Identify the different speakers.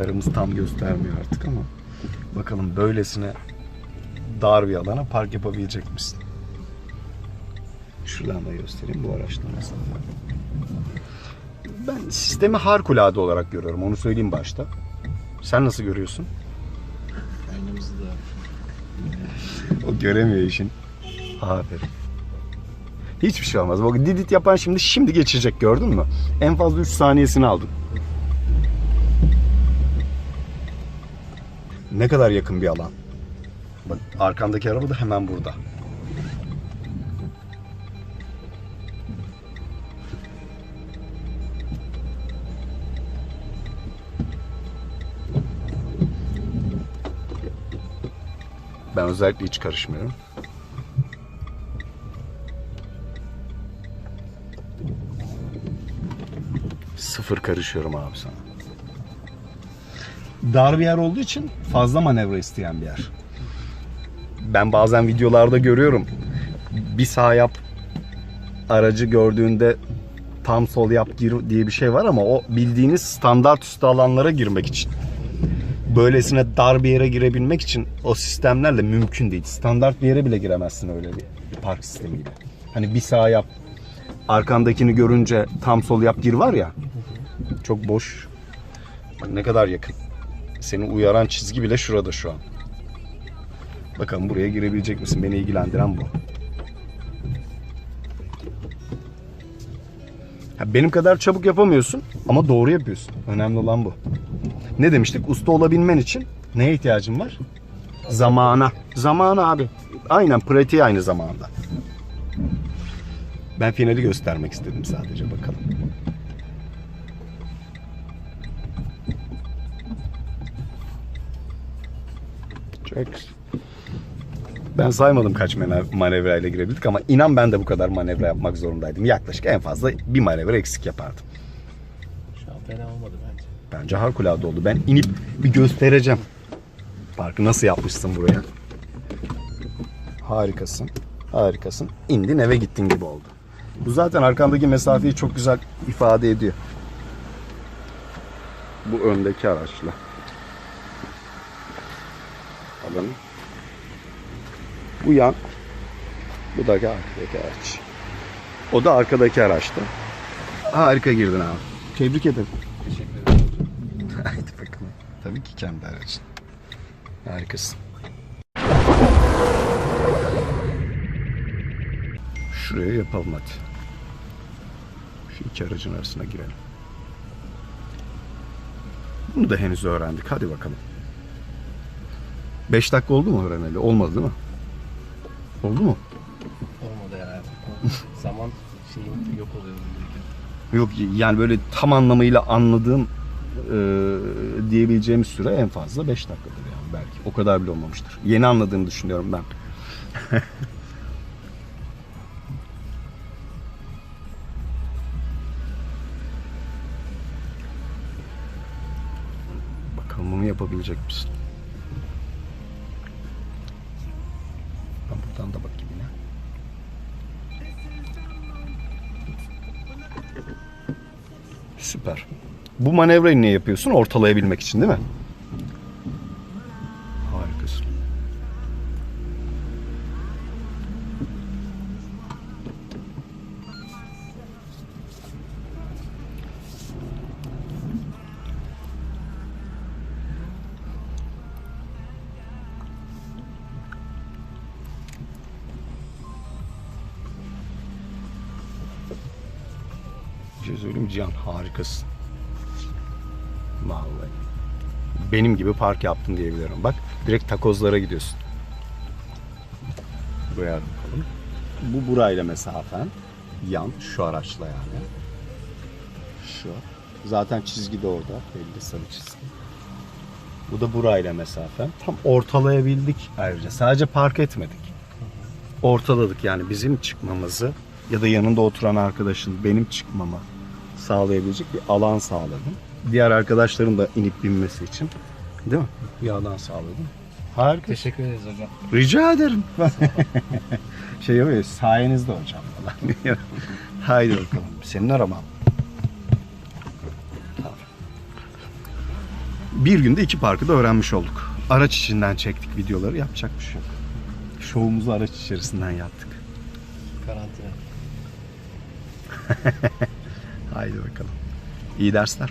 Speaker 1: Kameramız tam göstermiyor artık ama bakalım böylesine dar bir alana park yapabilecek misin? Şuradan da göstereyim bu araçta nasıl. Ben sistemi harikulade olarak görüyorum. Onu söyleyeyim başta. Sen nasıl görüyorsun?
Speaker 2: Aynamızı da
Speaker 1: O göremiyor işin. Aferin. Hiçbir şey olmaz. Bak Didit yapan şimdi şimdi geçecek gördün mü? En fazla 3 saniyesini aldın. Ne kadar yakın bir alan. Bak arkandaki araba da hemen burada. Ben özellikle hiç karışmıyorum. Sıfır karışıyorum abi sana. Dar bir yer olduğu için fazla manevra isteyen bir yer. Ben bazen videolarda görüyorum. Bir sağ yap aracı gördüğünde tam sol yap gir diye bir şey var ama o bildiğiniz standart üstü alanlara girmek için böylesine dar bir yere girebilmek için o sistemlerle mümkün değil. Standart bir yere bile giremezsin öyle bir park sistemiyle. Hani bir sağ yap, arkandakini görünce tam sol yap gir var ya. Çok boş. Ne kadar yakın. Seni uyaran çizgi bile şurada şu an. Bakalım buraya girebilecek misin? Beni ilgilendiren bu. Ha, benim kadar çabuk yapamıyorsun ama doğru yapıyorsun. Önemli olan bu. Ne demiştik? Usta olabilmen için neye ihtiyacın var? Zamana. Zamana abi. Aynen pratiği aynı zamanda. Ben finali göstermek istedim sadece bakalım. Çok. Ben saymadım kaç mane- manevrayla girebildik ama inan ben de bu kadar manevra yapmak zorundaydım. Yaklaşık en fazla bir manevra eksik yapardım.
Speaker 2: şu an fena olmadı bence.
Speaker 1: Bence harikulade oldu. Ben inip bir göstereceğim. Parkı nasıl yapmışsın buraya. Harikasın. Harikasın. İndin eve gittin gibi oldu. Bu zaten arkandaki mesafeyi çok güzel ifade ediyor. Bu öndeki araçla. Alanı. Bu yan. Bu da arkadaki araç. O da arkadaki araçta. Harika girdin abi. Tebrik ederim.
Speaker 2: Teşekkür ederim.
Speaker 1: Haydi bakalım. Tabii ki kendi aracın. Harikasın. Şuraya yapalım hadi. Şu iki aracın arasına girelim. Bunu da henüz öğrendik. Hadi bakalım. 5 dakika oldu mu öğreneli? Olmadı değil mi? Oldu mu?
Speaker 2: Olmadı herhalde. Zaman şeyim yok oluyor.
Speaker 1: Yok yani böyle tam anlamıyla anladığım e, diyebileceğimiz süre en fazla 5 dakikadır yani belki. O kadar bile olmamıştır. Yeni anladığımı düşünüyorum ben. Bakalım bunu yapabilecek misin? Süper. Bu manevrayı niye yapıyorsun? Ortalayabilmek için değil mi? Söyleyeyim Cihan? Harikasın. Vallahi. Benim gibi park yaptın diyebilirim. Bak direkt takozlara gidiyorsun. Buraya bakalım. Bu burayla mesafen. Yan şu araçla yani. Şu. Zaten çizgi de orada. Belli sarı çizgi. Bu da burayla mesafen. Tam ortalayabildik ayrıca. Sadece park etmedik. Ortaladık yani bizim çıkmamızı ya da yanında oturan arkadaşın benim çıkmamı sağlayabilecek bir alan sağladım. Diğer arkadaşların da inip binmesi için. Değil mi? Bir alan sağladım. Harika.
Speaker 2: Teşekkür ederiz hocam.
Speaker 1: Rica ederim. şey yapıyor, sayenizde hocam falan. Haydi bakalım. Senin araman. Bir günde iki parkı da öğrenmiş olduk. Araç içinden çektik videoları. Yapacak bir şey yok. Şovumuzu araç içerisinden yaptık.
Speaker 2: Karantina.
Speaker 1: Haydi bakalım. İyi dersler.